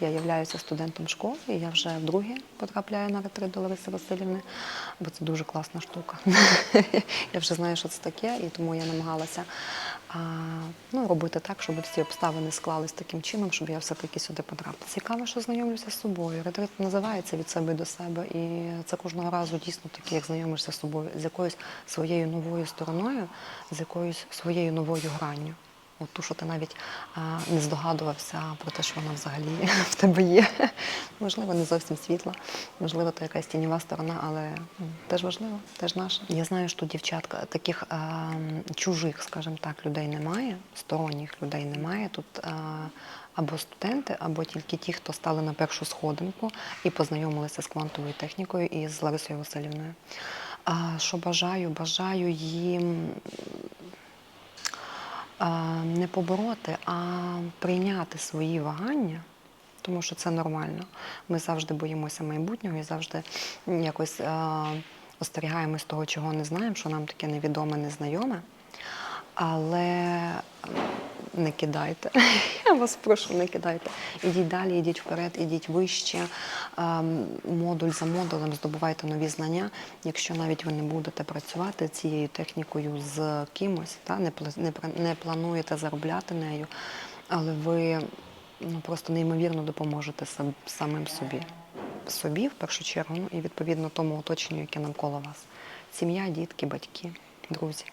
Я являюся студентом школи, і я вже вдруге потрапляю на ретрит до Лариси Васильівни, бо це дуже класна штука. я вже знаю, що це таке, і тому я намагалася ну, робити так, щоб всі обставини склались таким чином, щоб я все-таки сюди потрапила. Цікаво, що знайомлюся з собою. Ретрит називається від себе до себе, і це кожного разу дійсно таке, як знайомишся з собою, з якоюсь своєю новою стороною, з якоюсь своєю новою гранню. От ту, що ти навіть не здогадувався про те, що вона взагалі в тебе є. Можливо, не зовсім світла, можливо, то якась тіньова сторона, але теж важливо, теж наша. Я знаю, що дівчатка таких а, чужих, скажімо так, людей немає, сторонніх людей немає. Тут а, або студенти, або тільки ті, хто стали на першу сходинку і познайомилися з квантовою технікою і з Ларисою Васильівною. А, що бажаю? Бажаю їм не побороти, а прийняти свої вагання, тому що це нормально. Ми завжди боїмося майбутнього і завжди якось остерігаємось того, чого не знаємо, що нам таке невідоме, незнайоме. Але не кидайте. Я вас прошу, не кидайте. Ідіть далі, ідіть вперед, ідіть вище. Ем, Модуль за модулем здобувайте нові знання. Якщо навіть ви не будете працювати цією технікою з кимось, та, не, плануєте заробляти нею, але ви ну, просто неймовірно допоможете самим собі. Собі в першу чергу, ну і відповідно тому оточенню, яке навколо вас. Сім'я, дітки, батьки, друзі.